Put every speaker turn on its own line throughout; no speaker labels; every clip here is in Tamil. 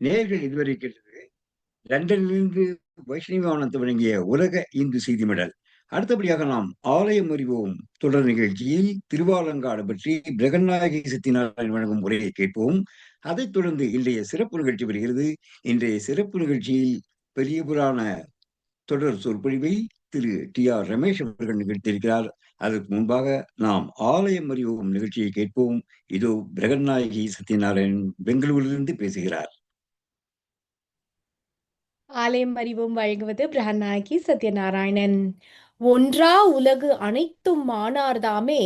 நேர்கள் இதுவரை கேட்டது லண்டனிலிருந்து வைஷ்ணவி வழங்கிய உலக இந்து செய்தி மடல். அடுத்தபடியாக நாம் ஆலயம் அறிவோம். தொடர் நிகழ்ச்சியில் திருவாலங்காடு பற்றி பிரகநாயகி சத்தியநாராயணன் வழங்கும் உரையை கேட்போம். அதைத் தொடர்ந்து இன்றைய சிறப்பு நிகழ்ச்சி வருகிறது. இன்றைய சிறப்பு நிகழ்ச்சியில் பெரிய புராண தொடர் சொற்பொழிவை திரு டி ஆர் ரமேஷ் அவர்கள் நிகழ்த்தியிருக்கிறார். அதற்கு முன்பாக நாம் ஆலயம் அறிவோம் நிகழ்ச்சியை கேட்போம். இதோ பிரகநாயகி சத்யநாராயணன் பெங்களூரிலிருந்து பேசுகிறார்.
ஆலயம் அறிவும் வழங்குவது பிரகநாயகி சத்யநாராயணன். ஒன்றா உலகு அனைத்தும் மானார்தாமே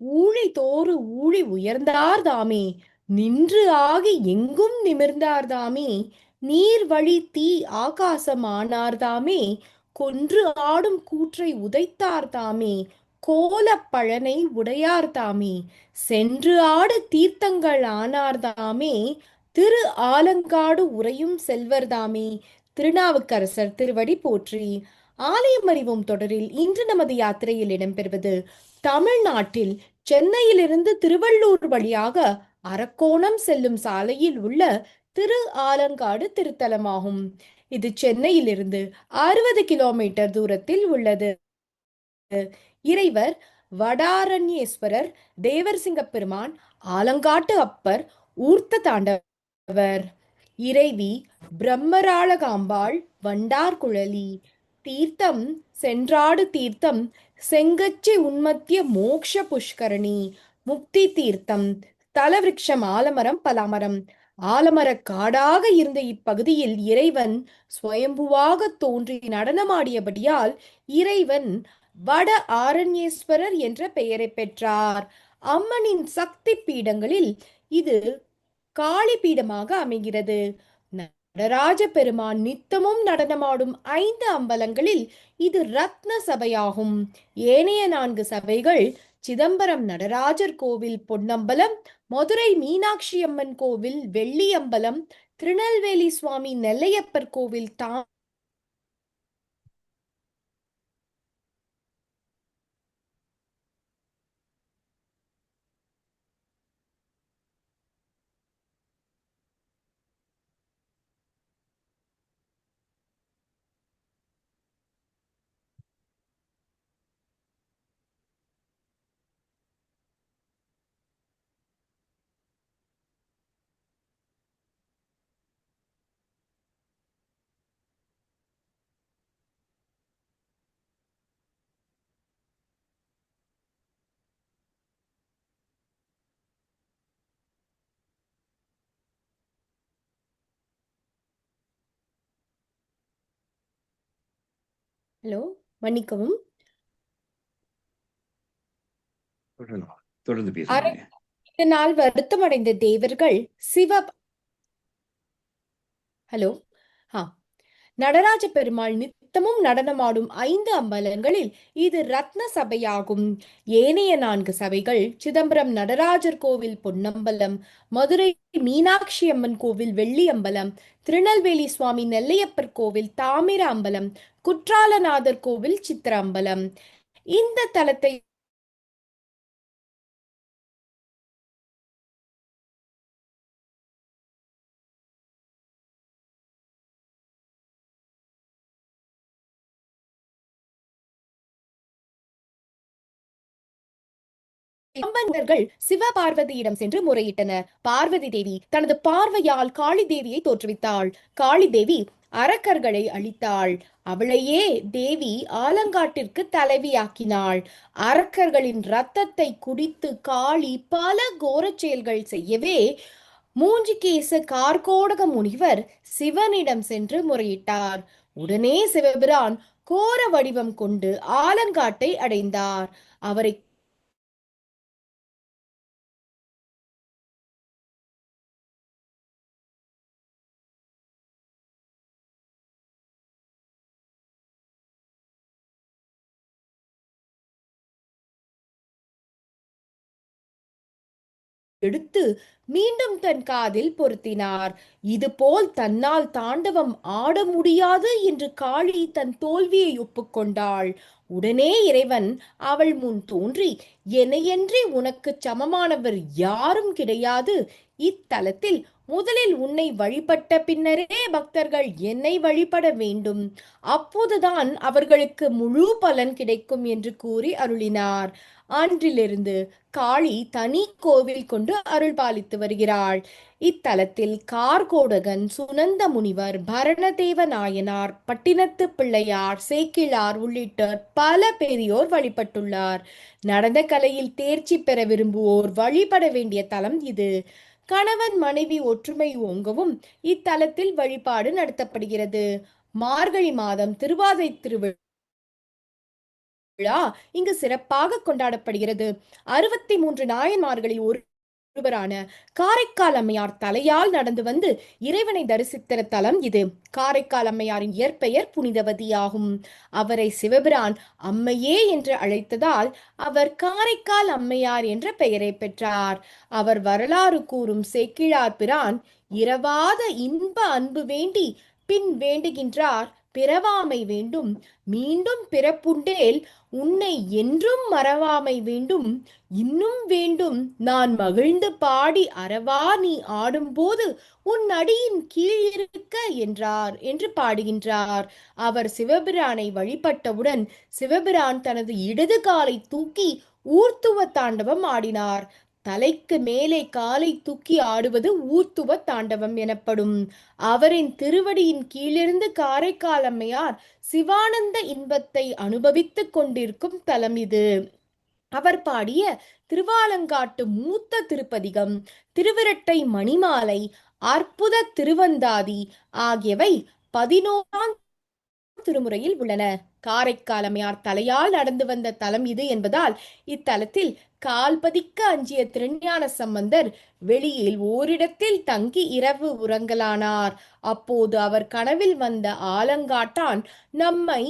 ஊழி தோறு ஊழி உயர்ந்தார்தாமே நின்று ஆகி எங்கும் நிமிர்ந்தார்தாமே நீர் வழி தீ ஆகாசமானார்தாமே கொன்று ஆடும் கூற்றை உதைத்தார்தாமே கோல பழனை உடையார்தாமே சென்று ஆடு தீர்த்தங்கள் ஆனார்தாமே திரு ஆலங்காடு உறையும் செல்வர்தாமே திருநாவுக்கரசர் திருவடி போற்றி. ஆலயம் அறிவோம் தொடரில் இன்று நமது யாத்திரையில் இடம்பெறுவது தமிழ்நாட்டில் சென்னையிலிருந்து திருவள்ளூர் வழியாக அரக்கோணம் செல்லும் சாலையில் உள்ள திரு ஆலங்காடு திருத்தலமாகும். இது சென்னையிலிருந்து அறுபது கிலோமீட்டர் தூரத்தில் உள்ளது. இறைவர் வடாரண்யேஸ்வரர் தேவர்சிங்க பெருமான் ஆலங்காட்டு அப்பர் ஊர்த்த தாண்டவர். இறைவி பிரம்மராளகாம்பாள் வண்டார் குழலி. தீர்த்தம் சென்றாடு தீர்த்தம் செங்கச்சி உன்மத்திய மோக்ஷ புஷ்கரணி. முக்தி தீர்த்தம் தலவிருக்ஷம் ஆலமரம் பலாமரம். ஆலமர காடாக இருந்த இப்பகுதியில் இறைவன் சுயம்புவாக தோன்றி நடனமாடியபடியால் இறைவன் வட ஆரண்யேஸ்வரர் என்ற பெயரை பெற்றார். அம்மனின் சக்தி பீடங்களில் இது காளி பீடமாக அமைகிறது. நடராஜ பெருமான் நித்தமும் நடனமாடும் ஐந்து அம்பலங்களில் இது ரத்ன சபையாகும். ஏனைய நான்கு சபைகள் சிதம்பரம் நடராஜர் கோவில் பொன்னம்பலம் மதுரை மீனாட்சி அம்மன் கோவில் வெள்ளியம்பலம் திருநெல்வேலி சுவாமி நெல்லையப்பர் கோவில் தான் ஹலோ மன்னிக்கவும்.
தொடர்ந்து பேசுங்க
இதனால் வருத்தமடைந்த தேவர்கள் சிவ ஹலோ ஆ நடராஜ பெருமாள் நித்தமும் நடனமாடும் ஐந்து அம்பலங்களில் இது ரத்ன சபையாகும். ஏனைய நான்கு சபைகள் சிதம்பரம் நடராஜர் கோவில் பொன்னம்பலம் மதுரை மீனாட்சி அம்மன் கோவில் வெள்ளி அம்பலம் திருநெல்வேலி சுவாமி நெல்லையப்பர் கோவில் தாமிர அம்பலம் குற்றாலநாதர் கோவில் சித்திர அம்பலம். இந்த தலத்தை சம்பந்தர்கள் சிவபார்வதியிடம் சென்று முறையிட்டனர். பார்வதி தேவி தனது பார்வையால் காளி தேவியை தோற்றுவித்தாள். காளி தேவி அரக்கர்களை அழித்தாள். அவளையே தேவி ஆலங்காட்டிற்கு தலைவியாக்கினாள். அரக்கர்களின் ரத்தத்தை குடித்து காளி பல கோரச் செயல்கள் செய்யவே மூஞ்சிகேச கார்கோடக முனிவர் சிவனிடம் சென்று முறையிட்டார். உடனே சிவபிரான் கோர வடிவம் கொண்டு ஆலங்காட்டை அடைந்தார். அவரை எடுத்து மீண்டும் தன் காதில் பொருத்தினார். இதுபோல் தன்னால் தாண்டவம் ஆட முடியாது என்று காளி தன் தோல்வியை ஒப்புக்கொண்டாள். உடனே இறைவன் அவள் முன் தோன்றி என்னையன்றி உனக்கு சமமானவர் யாரும் கிடையாது. இத்தலத்தில் முதலில் உன்னை வழிபட்ட பின்னரே பக்தர்கள் என்னை வழிபட வேண்டும். அப்போதுதான் அவர்களுக்கு முழு பலன் கிடைக்கும் என்று கூறி அருளினார். அன்றிலிருந்து காளி தனி கோவில் கொண்டு அருள் பாலித்து வருகிறாள். இத்தலத்தில் கார்கோடகன் சுனந்த முனிவர் பரணதேவ நாயனார் பட்டினத்து பிள்ளையார் சேக்கிழார் உள்ளிட்ட பல பெரியோர் வழிபட்டுள்ளார். நடன கலையில் தேர்ச்சி பெற விரும்புவோர் வழிபட வேண்டிய தலம் இது. கணவன் மனைவி ஒற்றுமை ஓங்கவும் இத்தலத்தில் வழிபாடு நடத்தப்படுகிறது. மார்கழி மாதம் திருவாதை திருவிழா விழா இங்கு சிறப்பாக கொண்டாடப்படுகிறது. அறுபத்தி மூன்று நாயன்மார்களில் ஒரு ஒருவரான காரைக்கால் அம்மையார் தலையால் நடந்து வந்து இறைவனை தரிசித்த தலம் இது. காரைக்கால் அம்மையாரின் இயற்பெயர் புனிதவதி ஆகும் அவரை சிவபிரான் அம்மையே என்று அழைத்ததால் அவர் காரைக்கால் அம்மையார் என்ற பெயரை பெற்றார். அவர் வரலாறு கூறும் சேக்கிழார் பிரான் இரவாத இன்ப அன்பு வேண்டி பின் வேண்டுகின்றார். பிறவாமை வேண்டும். மீண்டும் பிறப்புண்டேல் உன்னை என்றும் மறவாமை வேண்டும். இன்னும் வேண்டும். நான் மகிழ்ந்து பாடி அறவா நீ ஆடும்போது உன் அடியின் கீழ் இருக்க என்றார் என்று பாடுகின்றார். அவர் சிவபிரானை வழிபட்டவுடன் சிவபிரான் தனது இடது காலை தூக்கி ஊர்த்துவ தாண்டவம் ஆடினார். தலைக்கு மேலே காலை தூக்கி ஆடுவது ஊர்த்துவ தாண்டவம் எனப்படும். அவரின் திருவடியின் கீழிருந்து காரைக்கால் அம்மையார் சிவானந்த இன்பத்தை அனுபவித்துக் கொண்டிருக்கும் தலம் இது. அவர் பாடிய திருவாலங்காட்டு மூத்த திருப்பதிகம் திருவிரட்டை மணிமாலை அற்புத திருவந்தாதி ஆகியவை பதினோராம் திருமுறையில் உள்ளன. காரைக்காலமையார் தலையால் நடந்து வந்த தலம் இது என்பதால் இத்தலத்தில் கால்பதிக்க அஞ்சிய திருஞான சம்பந்தர் வெளியில் ஓரிடத்தில் தங்கி இரவு உறங்கலானார். அப்போது அவர் கனவில் வந்த ஆலங்காட்டான் நம்மை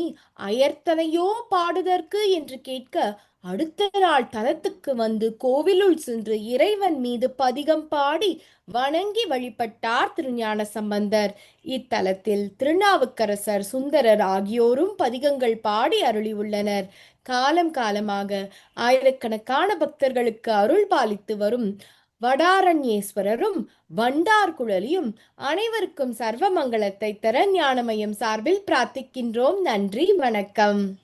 அயர்த்தனையோ பாடுதற்கு என்று கேட்க அடுத்த நாள் தலத்துக்கு வந்து கோவிலுள் சென்று இறைவன் மீது பதிகம் பாடி வணங்கி வழிபட்டார் திருஞான சம்பந்தர். இத்தலத்தில் திருநாவுக்கரசர் சுந்தரர் ஆகியோரும் பதிகங்கள் பாடி அருளியுள்ளனர். காலம் காலமாக ஆயிரக்கணக்கான பக்தர்களுக்கு அருள் பாலித்து வரும் வடாரண்யேஸ்வரரும் வண்டார் குழலியும் அனைவருக்கும் சர்வ மங்களத்தை தர ஞானமயம் சார்பில் பிரார்த்திக்கின்றோம். நன்றி வணக்கம்.